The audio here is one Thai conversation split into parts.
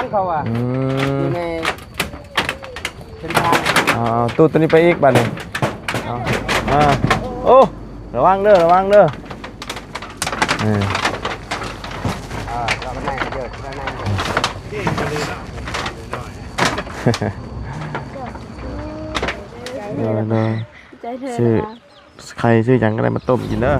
างเขาอะอือยู่มในเส้นทางเอาเอาตู้ตัวนี้ไปอีกบัดนี้เอาอ่าโอ้ระวังเด้อระวังเด้อเอออ่าเราไปไหนเยอะไปไหนเยอะเดี๋ยวเดี๋ยวใจเธอชื่อนะคะใครชื่อหยังก็ได้มาต้มกินเด้อ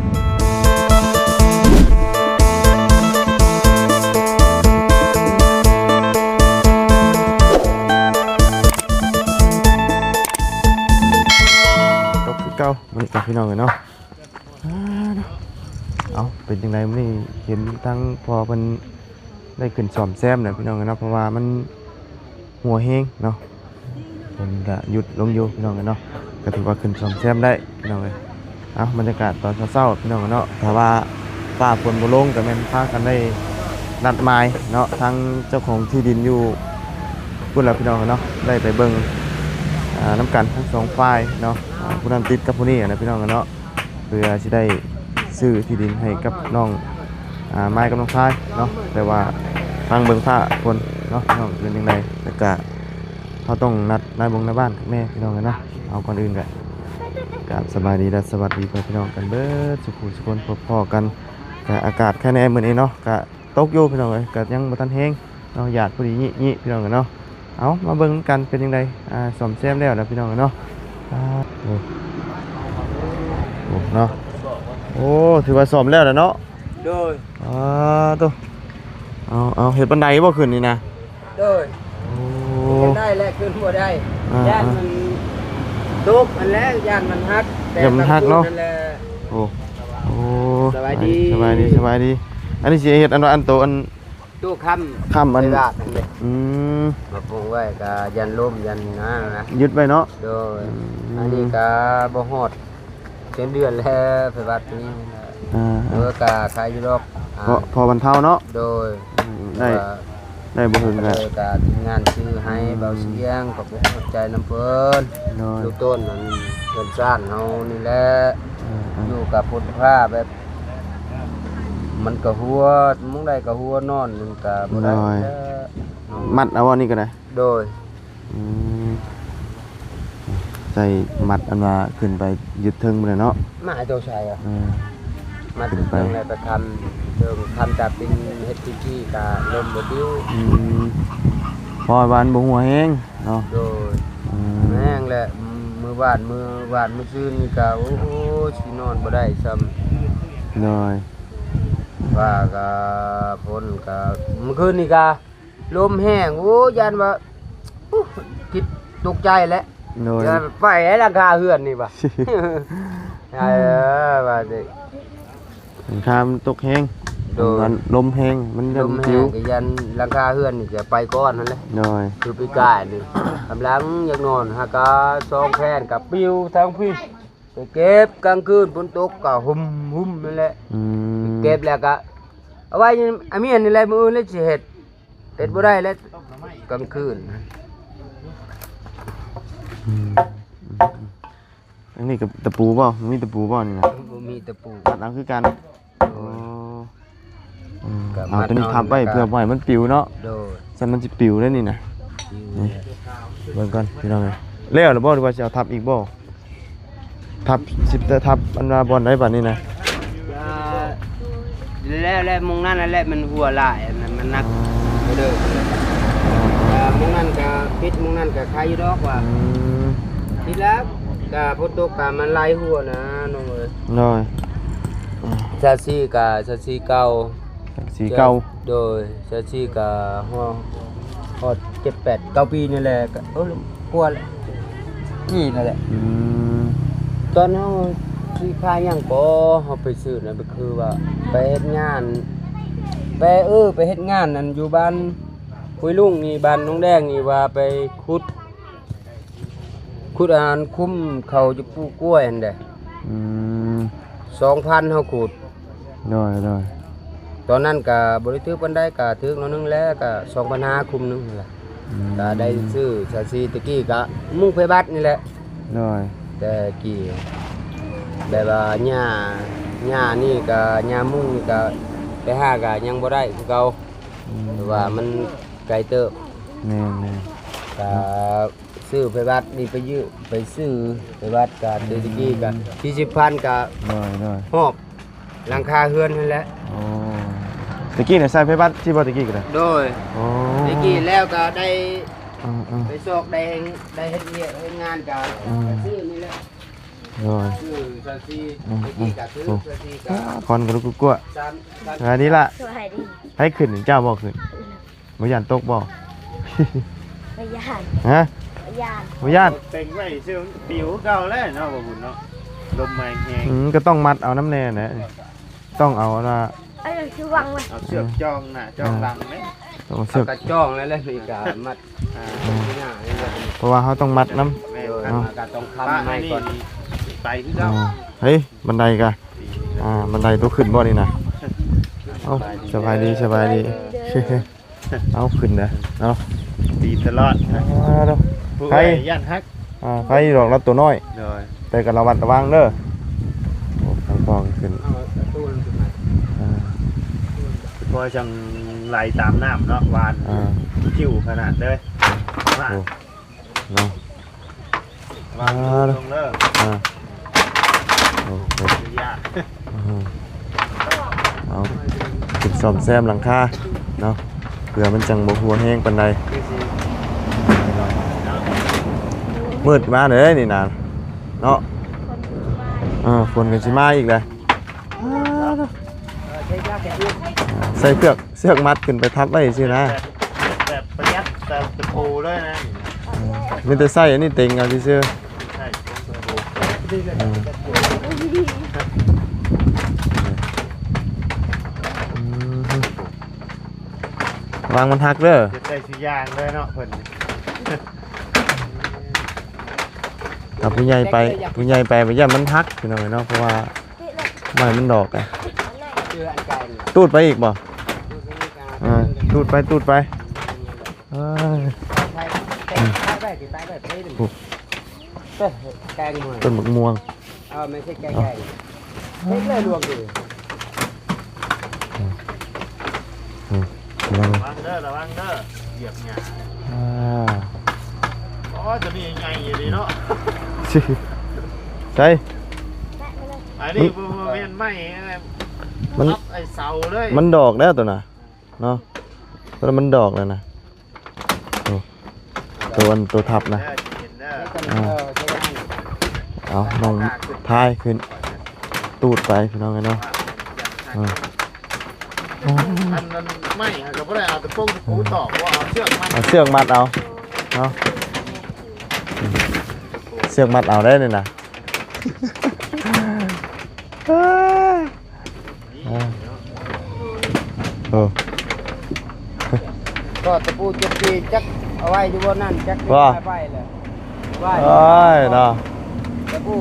ามันกับพี่น้องเนาะเนาะเอาเป็นยังไงมันนี่เห็นทั้งพอมันได้ขึ้นสอมแซมเนี่ยพี่น้องเลยเนาะเพราะว่ามันหัวเฮงเนาะมันก็หยุดลงอยู่พี่น้องเลยเนาะก็ถือว่าขึ้นสอมแซมได้พี่น้องเลยเอาบรรยากาศตอนเช้าพี่น้องเนาะถ้าว่าฟ้าฝนบ่ลงก็แม่นพากันได้นัดหมายเนาะทั้งเจ้าของที่ดินอยู่พุ่นแล้วพี่น้องเนาะได้ไปเบิ่งน้ำกันทั้งสองฝ่ายเนาะ ผู้นั้นติดกับผู้นี้นะพี่น้องเนาะเพื่อสิได้ซื้อที่ดินให้กับน้องอไม้กับน้องชายเนาะแต่ว่าทางเบิงฟ้าฝนเนาะพี่น้องเป็นยังไงแล้วก็เขาต้องนัดนายบงในบ้านแม่พี่น้องกันนะเอาก่อนอื่นกันกราบสบายดีและสวัสดีพ่อพี่น้องกันเบิดสุขุสุขนพบพ่อกันกะอากาศแค่ในเหมือนนี้เนาะกะตกอยู่พี่น้องเอ้ยกะยังบ่ทันแห้งเนาะหยาดพอดีนี่นี่พี่น้องกันเนาะเอามาเบิ่งกันเป็นยังไงอ่าสมแซมแล้วนะพี่น้องกันเนาะ เนาะโอ้ถือว่าสมแล้วนะเนาะโดยอ่าตัวเอาเอาเฮ็ดบันไดบ่ขึ้นนี่นะโดยโอ้ขึ้นได้และขึ้นบ่ได้อ่าย่านมันตุกมันแล้วย่านมันฮักแต่ย่านมันฮักเนาะตคืแหลโอ้โอ้สบายดีสบายดีสบายดีอันนี้สิเฮ็ดอันว่าอันโตอัน ตู้คำค่ำอันเวลานั่นเลยอืมมาปรุงไว้ก็ยันลมยันนะนะยึดไว้เนาะ โดยอืม อันนี้ก็บ่ฮอดเดือนเดือนแล้วไปวัดนี้นะอ่าเออก็ขายอยู่ดอกอ่าพอพอบรรเทาเนาะโดยได้ว่า ได้บ่ถึงเลกันยก็ทีมงานซื้อให้เบาเสียงกับผมเข้าใจน้ำเพิ่นน้อย ลูกต้นมันเงินซ่านเฮานี่แหละอ่าอยู่กับพุทธผ้าแบบ มันก็หัวมุงได้ก็หัวนอนมันก็บ่ได้แล้วมัดเอาอันนี้ก็ได้โดยอืมใส่มัดอันว่าขึ้นไปยึดเทิงบ่ได้เนาะมาให้เจ้าชายอะอ่ามาขึ้ถึนงไปเรื่องอะไรไปทำเรื่องทำจากเป็นเฮ็ดที่ที่ก็ลมบ่ดิ้วอืมพอวานบ่หัวแห้งเนาะโดย อืมแม่งแหละมือวาดมือวาดมือซื่นนี่ก็โอ้โหสินอนบ่ได้ซ้ำน้อย ว่าก็พ้นก็เมื่อคืนนี่ก็ลมแห้งโอ้ยันว่าอู้คิดตกใจแล้วน้อยยันไปให้ราคาเฮือนนี่บ่เออว่าสิสงครามตกแห้งโดย มันลมแห้งมันลยันมจิแห้วงก็ยันราคาเฮือนนี่จะไปก่อนนั่นแหละน้อยคือปีกายนี่กำลังอยากนอนหากาซองแพนกับปิวทั้งพี่ไปเก็บกลางคืนฝนตกก็หุ่มหุ่มนั่นแหละอืม เก็บแล้วก็เอาไว้นี่อันนี้อันนี้แหละมืออื่นแล้วสิเฮ็ดเฮ็ดบ่ได้แล้วกลางคืนอืมอันนี้กับตะปูเปล่ามันมีตะปูเปล่านี่นะบ่มีตะปูมัดเอาคือกันโอ้อืมก็เอามัดตัวนี้เอาทับไว้แล้วก็เพื่อปล่อยมันปิวเนาะโดยฉันมันจะปิวได้นี่นะนี่เบิ่งก่อนพี่น้องเอ้ยแล้วหรือบ่หรือว่าจะเอาทับอีกบ่ทับสิบแต่ทับอันว่าบอลได้บัดนี้นะ แล้วแล้วมงนั้นนั่นแหละมันหัวหลายอันนั้นมันหนักเด้อเอ่อมงนั้นก็ปิดมงนั้นก็ใครอยู่ดอกว่าอืมทีแล้วก็ฝนตกก็มันไหลหัวนะน้องเอ้ยน้อยชาซีก็ชาซีเก่า สีเก่าโดยเซซี่กับฮอฮอดเจ็ดแปดเก้าปีนี่แหละก็เออกลัวแหละนี่นั่นแหละ อืมตอนเฮาซื้อค่าหยังก็เฮาไปซื้อนั่นก็คือว่า ไปเฮ็ดงานไปเออไปเฮ็ดงานนั่นอยู่บ้านคุยลุงนี่บ้านน้องแดงนี่ว่าไปขุดขุดอาหารคุ้มเขาจะปลูกกล้วยนั่นแหละอืม2,000เฮาขุดน้อยน้อยตอนนั้นก็บ่ได้ถือปานใดก็ถือน้อยนึงแล้วก็2,500คุมหนึงนั่นแหละอืมก็ได้ซื้อชาซีตะกี้ก็มุ่งไปบัดนี่แหละน้อยแต่กี้แบบว่าหญ้า หญ้านี่ก็หญ้ามุ่งนี่ก็ไปหาก็ยังบ่ได้คือเก่าอืมแต่ว่ามันไกลเติบแม่นแม่นก็ซื้อไปวัดนี่ไปยื้อไปซื้อไปวัดกับเดลิกี้กันที่สิบพันกับน้อยน้อยหอบหลังคาเฮือนนั่นแหละโอ้ตะกี้เนี่ยใส่ไฟบัดที่บ่ตะกี้ก็ได้โดยโอ้เดลิกี้แล้วก็ได้อืมอืม ไปโศกได้ได้เฮ็ดเวียกเฮ็ดงานกันอืม ซื้อนี่แหละ น้อยซื้อซาซีอืมเดลิกี้ก็ซื้ออืมซาซีก็คอนกับลูกกัวสามสามอันนี้ล่ะสวัสดีให้ขึ้นเจ้าบ่ขึ้นบ่ย่านตกบ่พยานฮะพยานบ่ย่านเต็งไว้ซื้อปิวเก่าแล้วเนาะบ่บุญเนาะลมมาแหงอืมก็ต้องมัดเอาน้ำแน่นะต้องเอาละอันนั้นคือวังเลยเอาเชือกจองน่ะจองหลังไหมต้องเอาเสือกกระจ้องแล้วแหละนี่ก็มัดอ่าที่หน้านี่แหละเพราะว่าเขาต้องมัดน้ แม่โดยคันมาก็ต้องป้าค้ำไอ้ให้นี่ก่อน ไปคือำเก่าอ่าเฮ้ยบันไดกะอ่าบันไดตัวขึ้นบ่นี่นะเอาสบายดีสบายดี เอาขึ้นนะเอาดีตลอดอ่าเด้อ ผู้ใครใครย่านฮักอ่าใครดอกรับตัวน้อย โดยแต่ก็ระวัดระวังเด้อโอ้ทางฟองขึ้นเอาประตูลงขึ้นมาอ่าพอจังไหลตามน้ำเนาะหวานอ่าคิวขนาดเลยว่าโอ้เนาะ วางอ่าลงเด้ออ่าโอ้โห ยากอืมเอาขึ้นซ่อมแซมหลังคาเนาะเผื่อมันจังบ่หัวแห้งปานใดคือสิมืดมาเลยนี่นะเนาะเออฝนกันสิมาอีกเลยเออใช้ยาแก้เลือดอ่าใส่เผือกเสือกมัดขึ้นไปทับไว้สินะแบบแบบประหยัดแต่ตะปูเลยนะมีแต่ใส่อันนี้เต็งเอาซื่อใช่ตะปูๆอืมอื วางมันหักเด้อจะได้สิย่างเลยเนาะเพิ่นถ้าผู้ใหญ่ไปผู้ใหญ่ไปไปย่ามันหักพี่น้องเนาะเพราะว่าไม้มันดอกอะเชื่ออันไกลนี่ตูดไปอีกบ่ดูสิมีการอ่าตูดไปตูดไปเอ้ยใช้ใช้ใช้ไปสิไปไปไปหนึ่งโอ้เอ้ยแกงหน่อยต้นบักม่วง เอาไม่ใช่แกงแกงเฮ้ยเลยรวมดิ พี่น้องระวังเด้อระวังเด้อเหยียบหญ้าอ่าอ๋อจะนี่ใหญ่อยู่ดีเนาะใช่ อันนี้บ่บ่แม่นไม้อะไรมันรับไอ้เสาเลยมันดอกแล้วตัวน่ะเนาะตัวนั้นมันดอกแล้วนะโอ้ตัวอันตัวทับนะ เด้อเห็นเด้อใช้กันเออใช้กันเอาลองท้ายขึ้น ตูดไปพี่น้องกันเนาะ อ่า อันนั้นไม่อะก็บ่ได้เอาตะปูตะปูตอกว่าเอาเชือกมัดเอาเสือกมัดเอาเนาะอืมเสือกมัดเอาได้เลยนะอ่าโอ้ก็ตะปูจุดจีจักเอาไว้อยู่บนนั่นจักว่าไปเลยไหวโอ้ยเนาะตะปู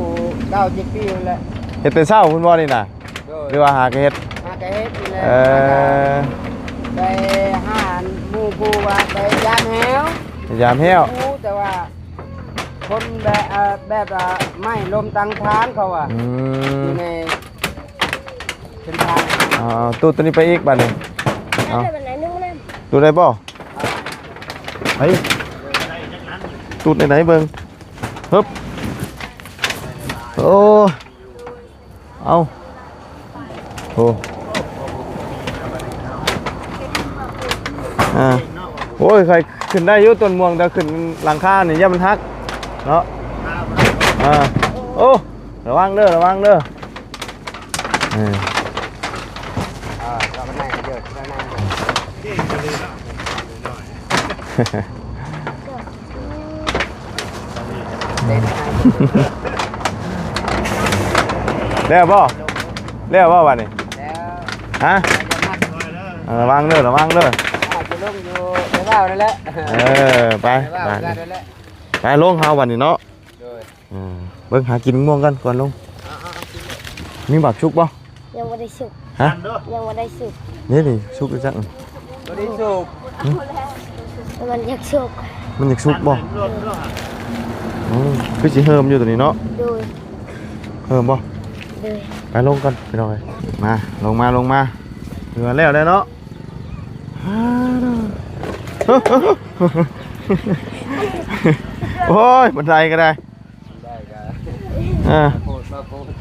เก้าจิบปีนั่นแหละเฮ็ดแต่เช้าคุณบ่นี่น่ะโดหรือยว่าหากเฮ็ดหากะเฮ็ดนี่แหละ เออไปหาหมู่ผู้ว่าไปยามแหวยามเหี้ยวผู้แต่ว่า คนแบบเอ่อแบบว่าไม่ลมตังทานเขาอะอือมยู่ในเส้นทางเอาเอาตู้ตัวนี้ไปอีกบัดนี้เอาได้เป็นไหนนึงนั่นตู้ได้บ่ไปตู้ไหนๆเบิ่งฮึบโอ้ เอาโอ้ อ่าโอ้ยใครขึ้นได้ยู่ต้นม่วงแต่ขึ้นหลังคาเนี่อย่ามันหักเนาะอ่าโอ้ระวังเด้อระวังเด้อเอออ่าก็มานั่งกันเยอะก็นั่งกันเต้นให้แล้วบ่แล้วบ่บัดนี้ฮะจะมัดเอาระวังเด้อระวังเด้อ งอยู่ในบ้านนั่นแหละเออไปในบ้านไปนั่นแหละไปลงเฮาบัดนี้เนาะโดยอืมเบิ่งหากินม่วงกันก่อนลงมีบักชุกบ่ยังไม่ได้สุกฮะยังไม่ได้สุกนี่นี่ชุกอีกจังตัวนี้สูบมันอยากสุกมันอยากชุกบ่อืมคือสิเฮิมอยู่ตัวนี้เนาะโดยเฮิมบ่ โดยไปลงกันไปหน่อยมาลงมาลงมาเหลือแล้วได้เนาะฮ่า โอ้ยบันไดก็ได้ได้ก็อ่าโคตรมาโคตร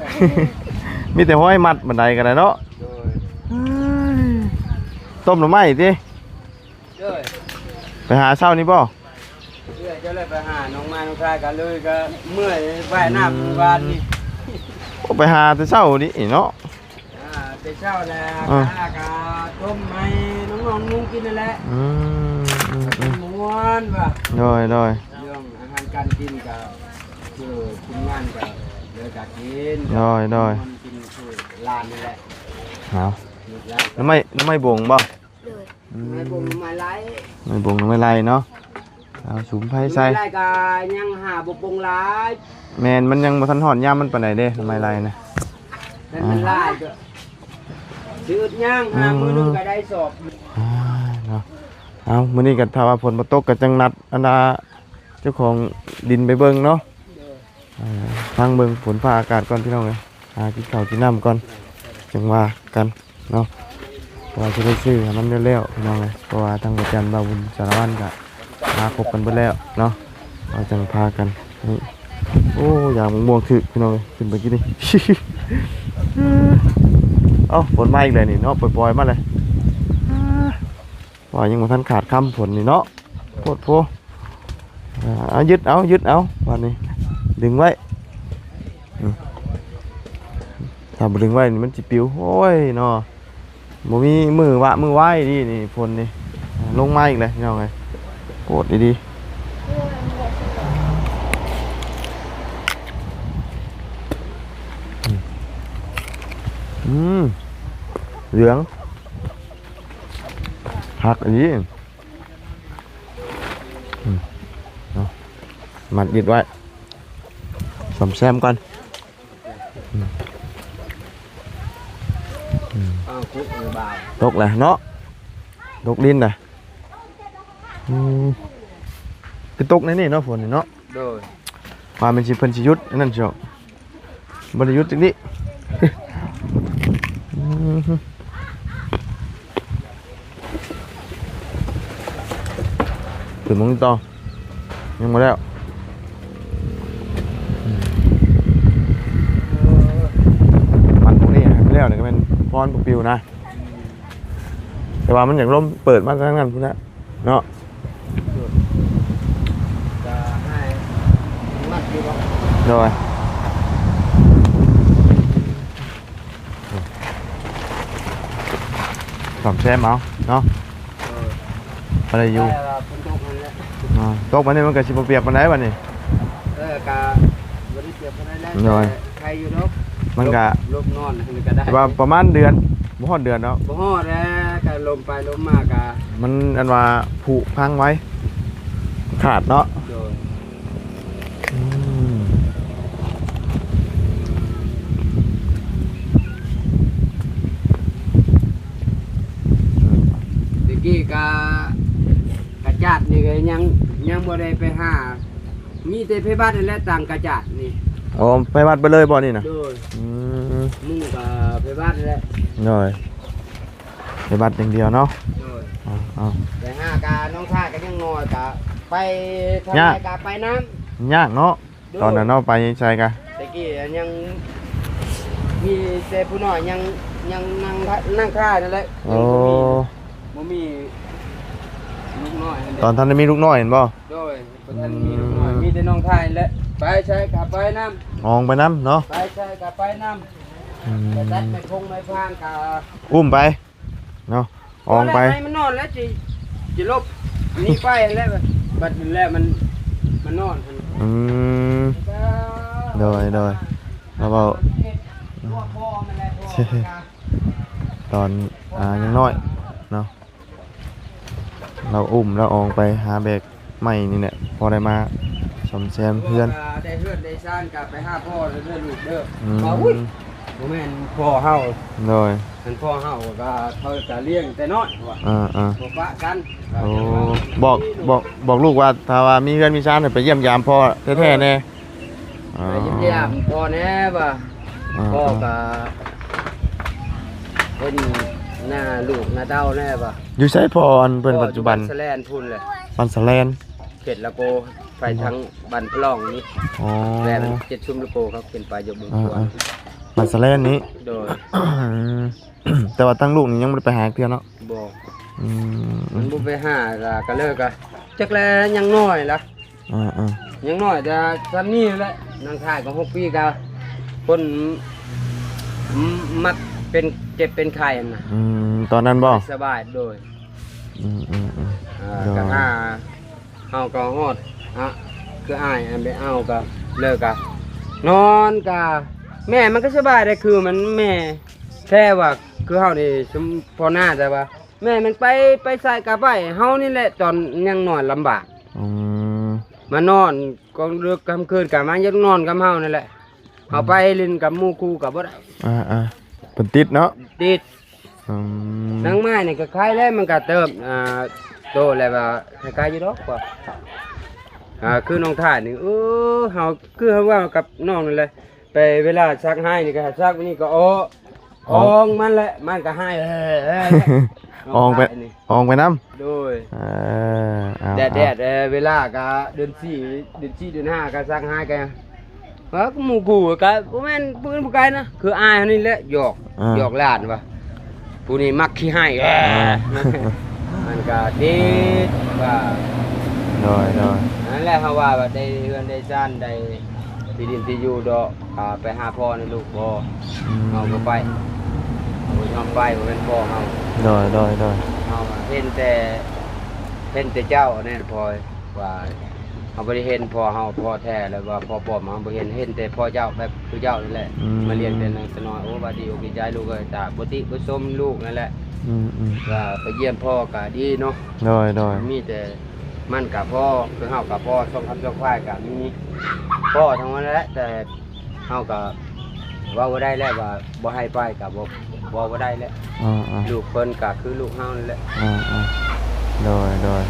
มีแต่ห้อยมัดบันไดก็ได้เนาะโดยต้มหน่อไม้ดิเด้อไปหาเช้านี่บ่เอื้อยจะเลยไปหาน้องมาน้องชายกันเลยก็เมื่อยว่ายน้ำเมื่อวานนี่ไปหาแต่เช้านี่เนาะอ่าแต่เช้าแล้วอ่ากากาต้มให้น้องนอนมุ้งกินนั่นแหละอืมอืม อืมม้วนว่ะโดยโดยเรื่องอาหารการกินกับคือคุมงานกับเดือกับกินโดยโดยมันกินคือลานนี่แหละเอาหมดแล้วน้ำไม่น้ำไม่บ่งบ่เลยอืมไม่บ่งไม่ไรไม่บ่งน้ำไม่ไรเนาะเอาสุมไผใส่ไม่ไรก็ยังหาบ่ปงหลายแมนมันยังบ่ทันหอนย่ามมันปานใดเด้น้ำไม่ไรนะแต่มันหลายก็ซื้อย่างหามือหนึงก็ได้สอบอ่าเนาะ เอามื้อนี้ก็ถ้าว่าฝนบ่ตกก็จังนัดอันดาเจ้าของดินไปเบิ่งเนาะอ่าฟังเบิ่งฝนฟ้าอากาศก่อนพี่น้องเอ้ยหากินข้าวกินน้ำก่อนจังว่ากันเนาะเพราะว่าจะได้ซื้อให้มันเร็วๆพี่น้องเอ้ยเพราะว่าทางอาจารย์บาวุญสารวัตรก็มาครบกันเบิดแล้วเนาะเราจังพากันนี่โอ้ยางม่วงๆถึกพี่น้องเอ้ยขึ้นไปกินดิเอ้าฝนมาอีกเลยนี่เนาะปล่อยๆมาเลย ว่ายังมาทันขาดคำฝนนี่เนาะโพดโพอ่าเอายึดเอายึดเอาวันนี้ ดึงไว้ถ้าบ่ดึงไว้นี่มันจิปิวโอ้ยเนาะบ่มีมือวะมือไหวดินี่ฝนนี่ลงมาอีกเลยพี่น้องไงโพดดีๆอืมเหลือง ผักอันนี้อืมเอามัดยึดไว้สมแซมก่อนอ้าวคุกเออบ่าวตกแหละเนาะตกดินน่ะอืมไปตกในนี่เนาะฝนนี่เนาะโดยมาเป็นสิเพิ่นสิหยุดอันนั่นเชียวบ่ได้หยุดจังนี้ อืม ตื่นมองต่อยังมาแล้วมันตรงนี้ให้มันแล้วเนี่ยก็เป็นพรปุกปิวนะ แต่ว่ามันอย่างล่มเปิดมาทั้งนั้นพุ่นนะเนาะจะให้มัดอยู่บ่โดยสอมแซมเอาเนาะอะไรอยู่ อ่าตกวันนี้มันก็สิบ่เปียกปานใดวันนี้ เออกะบ่ได้เจ็บปานใดแล้วโดยแต่ใครอยู่เนาะมันก็ลบนอนนี่ก็ได้ว่าประมาณเดือนบ่ฮอดเดือนแล้วบ่ฮอดแล้วก็ลมไปลมมากะมันอันว่าผุพังไว้ ขาดเนาะโดยอืมตะกี้กะกระจาดนี่ก็ยัง ยังบ่ได้ไปหา มีแต่ไปบ้านนั่นแหละต่างกระจาดนี่อ๋อไปวัดไปเลยบ่นี่นะโดยอืมมุ่งกับไปบ้านนั่นแหละโดยไปวัดอย่างเดียวเนาะโดยอ๋ออ๋อ ไปหากาน้องท่าก็ยังน้อยกะไปทำยาก ไรกะไปน้ำยากเนาะตอนนั้นเนาะไปใช่กะตะกี้ยัง มีแต่ผู้น้อยยังยังนั่งนั่งค่ายนั่นแหละโอ้บ่มีลูก น้อยนั่นแหละตอนท่านได้มีลูกน้อยเห็นบ่โดยบ่ทันมีลูกน้อยมีแต่น้องท่ายนั่นแหละไปใช้กะไปน้มองไปน้ำเนาะำไปใช้กะไปน้ำอืมไปตัดไม่พงไม่พานกะอุ้มไปเนาะอองไปบ่ด้ให้มันนอนแล้วจิจิลบหนี่ไปแล้วบัดนี้แล้วมันมันนอนหั่นอืมโดยโดยเราเว้าตอนอ่ายังน้อยเนาะ เราอุ้มเราอองไปหาแบกใหม่นี่แหละพอได้มาสมแซมเพื่อนได้เพื่อนได้ซ่านกลับไปหาพ่อเด้อลูกเด้ออืมว่าอุ้ยบ่แม่นพ่อเฮาโดยอันพ่อเฮาก็เขาจะเลี้ยงแต่น้อยว่าอ่าอ่าบ่ปะกันโอ้บอกบอกบอกลูกว่าถ้าว่ามีเพื่อนมีชาติไปเยี่ยมยามพ่อแท้ๆแน่อ๋อไปเยี่ยมพ่อแน่ว่าอ่าพ่อก็เพิ่นหน้าลูกหน้าเต้าแน่ปะ อยู่ไสพออันเพิ่นปัจจุบันสแลนพุ่นเลยปันสแลนเขตละโกไปทั้งบันพลองนี้อ๋อแลนเจ็ดชุ่มละโกครับเป็นปลายยกเบืองอ่าตัวอ่าปันสแลนนี้โดยแต่ว่าตั้งลูกนี่ยังบ่ได้ไปหาเพื่อนเนาะบอกอืมมันบุไปหาก็ก็เลิกกะจักแลยังน้อยละอ่าอ่ายังน้อยแต่ซันนี่แหละนางชายของหกปีกะคนมัก เป็นเจ็บเป็นไข้น่ะอืมตอนนั้นบ่สบายโดยอืมอืมอืม อ่าโดย ก็ถ้าเฮาก็ฮอดฮะคืออ้ายอันไปเอาก็เลิกกะนอนกะแม่มันก็สบายได้คือมันแม่แค่ว่าคือเฮานี่สมพอหน้าแต่ว่า แม่มันไปไปใส่กะไปเฮานี่แหละตอนยังนอนลำบาก อืมมานอนกองเลือกกลางคืนกะมายังนอนกับเฮานั่นแหละเอาไปเล่นกับหมู่คู่กับบ่ได้อ่าอ่า เพิ่นติดเนาะติดอืมนางไม้นี่ก็คล้ายแล้วมันก็เติมอ่าโตแล้วว่าคล้ายๆอยู่ดอกกว่าอ่าคือน้องท่านี่เออเฮาคือเฮาว่ากับน้องนั่นแหละไปเวลาซักให้นี่ก็ซักนี่ก็อ้ออองมันแหละมันก็ให้เออเอออองไปน้ท่านี่อองไปน้โดยำเออเอาแดดแดดเออเวลาก็เดือนสี่เดือนสี่เดือนห้าก็ซักให้กัน ว่าก็หมู่กูก็บ่แม่นปืนบ่ไกลนะคืออายเขานี่แหละหยอกาหยอกหลานว่าผู้นี้มักขี้ให้แหมมันก็ดีว่า โดยโดยนั่นแหละเขาว่าว่าได้เฮือนได้ซ่านได้ที่ดินที่อยู่ดอกอ่าไปหาพ่อในลูกบ่อืมเอาบ่ไปบ่ยอมไปบ่เป็นพ่อเฮาโดยโดยโดยเฮาเห็นแต่เห็นแต่เจ้าแน่นพอยว่า เฮาบ่ได้เห็นพ่อเฮาพ่อแท้แล้วว่าพ่อปลอมเฮาบ่เห็นเห็นแต่พ่อเจ้าแบบคือเจ้านั่นแหละมาเรียนเป็นนักน้อยโอ้บาดีอกดีใจลูกเอ้ยตาบ่ติบ่ชมลูกนั่นแหละอืมอืมว่าไปเยี่ยมพ่อก็ดีเนาะโดยโดยมีแต่มันกับพ่อคือเฮากับพ่อส่งคำส่งควายกับมีพ่อทั้งนั้นแหละแต่เฮากับว่าบ่ได้แล้วว่าบ่ให้ไปกับบ่บ่บ่ได้แล้วอ่าอ่า ลูกเพิ่นก็คือลูกเฮานั่นแหละ อ่าอ่าโดยโดย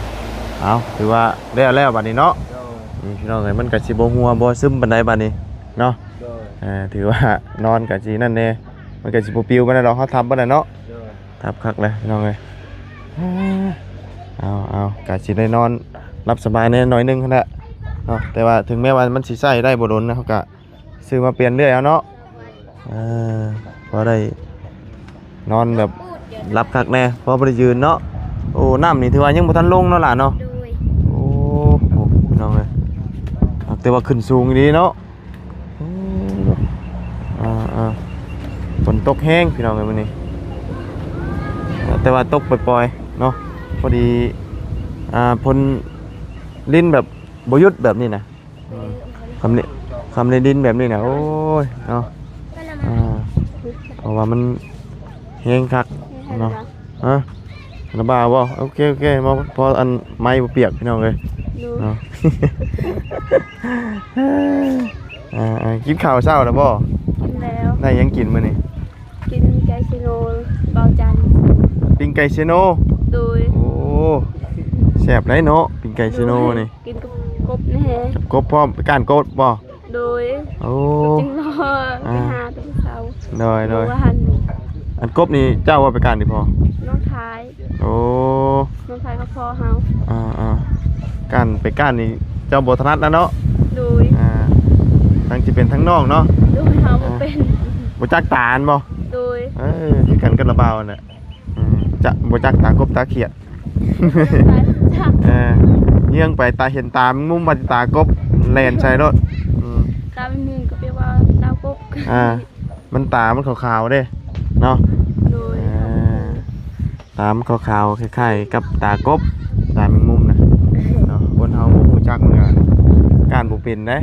เอาถือว่าแล้วแล้วบัดนี้เนาะโดยนี่ พี่น้องเอ้ยมันก็สิบ่หัวบ่ซึมปานใดบัดนี้เนาะโดยเอ่าถือว่านอนก็สินั่นแน่มันก็สิบ่ปิวปานใดดอกเฮาทำบ่ได้เนาะโดยทับคักเลยพี่น้องเอ้ยเอาเอาก็สิได้นอนรับสบายแน่หน่อยหนึงหั่นแหละเนาะแต่ว่าถึงแม้ว่ามันสิใช้ได้บ่โดนนะเขาก็ซื้อมาเปลี่ยนเรื่อยเอาเนาะเออพอได้นอนแบบรับคักแน่เพราะบ่ได้ยืนเนาะโอ้น้ำนี่ถือว่ายังบ่ทันลงเนาะล่ะเนาะโดย โอ้โหน้องเอ้ยอะ แต่ว่าขึ้นสูงดีเนาะอ่าอ่าฝนตกแห้งพี่น้องเอ้ยมื้อนี้ แต่ว่าตกปล่อยๆเนาะพอดีอ่าพลลิ้นแบบบยุดแบบนี้นะคำนี้คำในดินแบบนี้นะโอ้ยเนาะอ่าเพราะว่ามันแห้งคักเนาะฮะ ระบาบ่โอเคโอเคมาพออันไม้บ่เปียกพี่น้องเลยดูเนาะอ่าอ่ากินข้าวเช้าแล้วบ่กินแล้วได้หยังกินมื้อนี้กินไก่ชิโนเบาจันทร์ปิ้งไก่เชโนโดยโอ้แซ่บได้เนาะปิ้งไก่เชโนนี่กินกับกบแน่กับกบพร้อมก้านกบบ่โดยโอ้จึงรอไปหาตรงเสาโดยโดยว่าหัน อันกบนี่เจ้าว่าไปก้านดิพอ น้องท้ายโอ้น้องท้ายก็พอเฮาอ่าอ่าก้านไปก้านนี่เจ้าบ่ถนัดแล้วเนาะโดยอ่าทั้งสิเป็นทั้งน้องเนาะโดยเฮาบ่เป็นบ่จักตาลบ่โดยเออคือกันกับระเบาน่ะอืมจะบ่จักตากบตาเขียดไปจักเออเยี่ยงไปตาเห็นตามนมุมบัดตากบแล่นใส่รถอืมตาเป็นหนึ่งก็แปลว่าดาวกบอ่ามันตามันขาวๆเด้ เนาะโดยเออตามนขาวๆคล้ายๆกับตากบตาแมงมุมนะเนาะคนเฮาบ่ฮู้จักเหมือนกันการบ่เป็นเด้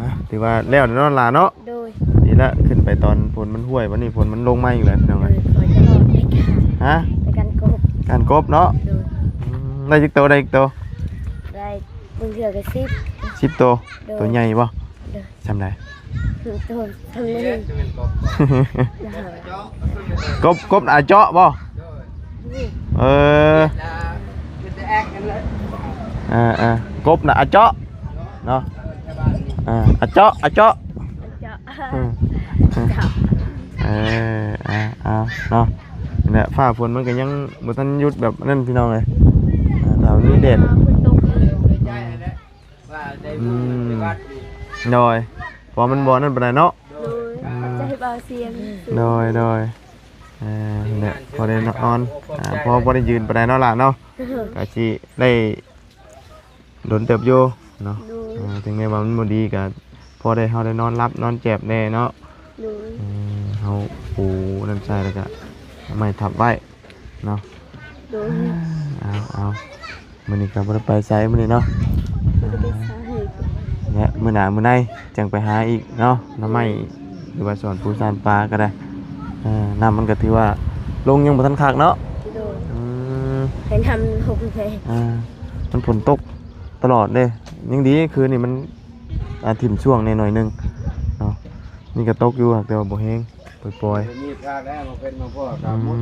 อะถือว่าแล้วเนาะล่ะเนาะโดยนี่ละขึ้นไปตอนฝนมันห่วยวันนี้ฝนมันลงมาอีกแล้วพี่น้องโดเอ้ยยคอยตลอดในการฮะในการกบการกบเนาะโดยอืมได้จิกโตวได้จิกโตวได้มึงเถื่อกระซิบ สิบตัวโดยตัวใหญ่ป่ะโดย จำได้ ตัวทั้งนี้จะเป็นกบนะคะกบกบอาเจาะป่ะเอออ่าเป็นแต่แอกกันเลยอ่าอ่ากบน่ะอาเจาะเนาะอ่าอาเจาะอาเจาะจะอืมจับเอออ่าเอาเนาะนี่แหละฟ้าฝนมันก็ยังบ่ทันหยุดแบบนั่นพี่น้องเลยอ่าถ้ามันมีแดดมันตกเลยว่าได้บุญได้วัดนี่โดย เพอมันบ่นั่นปานใดเนาะโดยใจเบาเสียงโดยโดยเออนี่แหละพอได้นอนอ่าพอบ่ได้ยืนปานใดเนาะล่ะเนาะก็สิได้โดนเติบอยู่เนาะโดยอ่าถึงแม้ว่ามันบ่ดีก็พอได้เฮาได้นอนรับนอนเจ็บแน่เนาะ โดยอืมเฮาปูน้ำใส่แล้วก็เอาไม้ทับไว้เนาะโดยเอาเอามื้อนี้ก็บ่ได้ไปไสมื้อนี้เนาะมันจะเป็นสาเหตุเนี่ย มื้อหน้ามื้อในจังไปหาอีกเนาะหน้ำไม้หรือว่าสอนปูสานปลาก็ได้เออน้ำมันก็ถือว่าลงยังบ่ทันคักเนาะโดยอืมให้ทำหกเลยอ่ามันฝนตกตลอดเด้ยังดีคืนนี่มันอาทิมช่วงในหน่อยๆหนึงเนาะนี่ก็ตกอยู่แต่ว่าบ่แห้งปล่อยเดี๋ยวนี้พระแล้วมาเป็นมาพ่อๆกับอื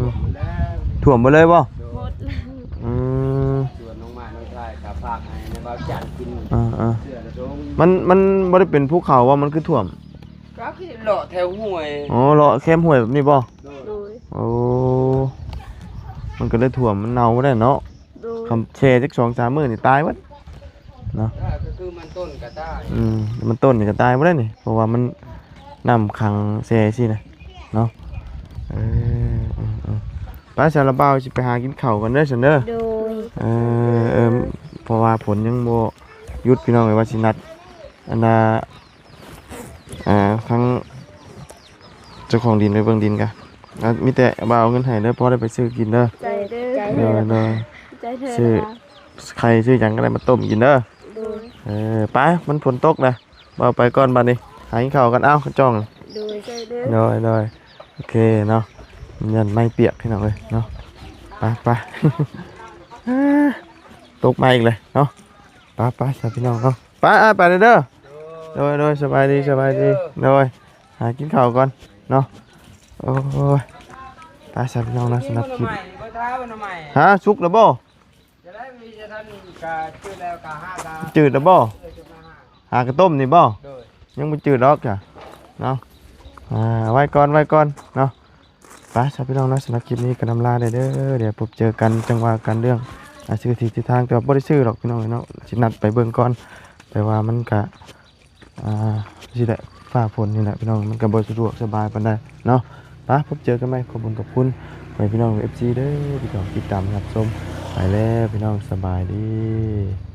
มดมแล้วท่วมหมดเลยบ่หมดแล้วอืมส่วนน้องไม้น้องชายกับภาคให้ในบ้านจันทร์กินอ่าอ่าเสื้อระดง มันมันบ่ได้เป็นภูเขาว่ามันคือท่วมก็คือเลาะแถวห้วยอ๋อเลาะแคมห้วยแบบนี้บ่โดยโอ้มันก็เลยท่วมมันเน่าบ่ได้เนาะโดยคำแช่จัก2 3มื้อนี่ตายหมดเนาะถ้าก็คือมันต้นกระต้ายอืมมันต้นนี่ก็ตายบ่ได้นี่เพราะว่ามันน้ำขังแช่ซี่นะเนาะเอออืมอืมไป้าชาลาเบาสิไปหากินข้าวกันเด้อซั่นเด้อโดยเออเออเพราะว่าผลยังบ่หยุดพี่น้องเลยว่าสินัด อันน่ะอ่าทั้งเจ้าของดินไปเบิ่งดินกันอะมีแต่บ่าเอาเงินให้เด้อพอได้ไปซื้อกินเด้อใจเด้อใจเด้เด้ออเด้อใจเธอชื่อใครซื้อหยังก็ได้มาต้มกินเด้อโดยเออไปมันฝนตกนะบ่เอาไปก่อนบัดนี้ หากินข้าวกันเอ้าจ้องโดยใจเด้อโดยโดยโอเคเนาะมันยันไม่เปียกพี่น้องเลยเนาะไปไป ตกมาอีกเลยเนาะไปไปสาวพี่น้องเนาะไปอะไปเลยเด้อ โดยโดยสบายดีสบายดีโดยหากินข้าวก่อนเนาะโอ้ยไปสาวพี่น้องนะสำหรับคลิปใหม่บ่ท้าบ่หน่อใหม่ฮะสุกแล้วบ่จะได้มีจะท่านกะชื่อแล้วกะห้ากะจืดแล้วบ่เออจุดมาห้าหากระต้มนี่บ่โดยยังไม่จืดดอกจ้ะเนาะอ่าไว้ก่อนไว้ก่อนเนาะไปสาวพี่น้องนะสำหรับคลิปนี้ก็นำลาได้เด้อเดี๋ยวพบเจอกันจังหวะกันเรื่องอาชื่อที่ที่ทางแต่ว่าบ่ได้ชื่อหรอกพี่น้องเนาะสินัดไปเบิ่งก่อนแต่ว่ามันก็ อ่าสิแหละฝ่าฝนนี่แหละพี่น้องมันก็บ่สะดวกสบายปานใดเนาะปะพบเจอกันใหม่ขอบคุณขอบคุณไปพี่น้อง FC เด้อที่ติดตามรับชมไปแล้วพี่น้องสบายดี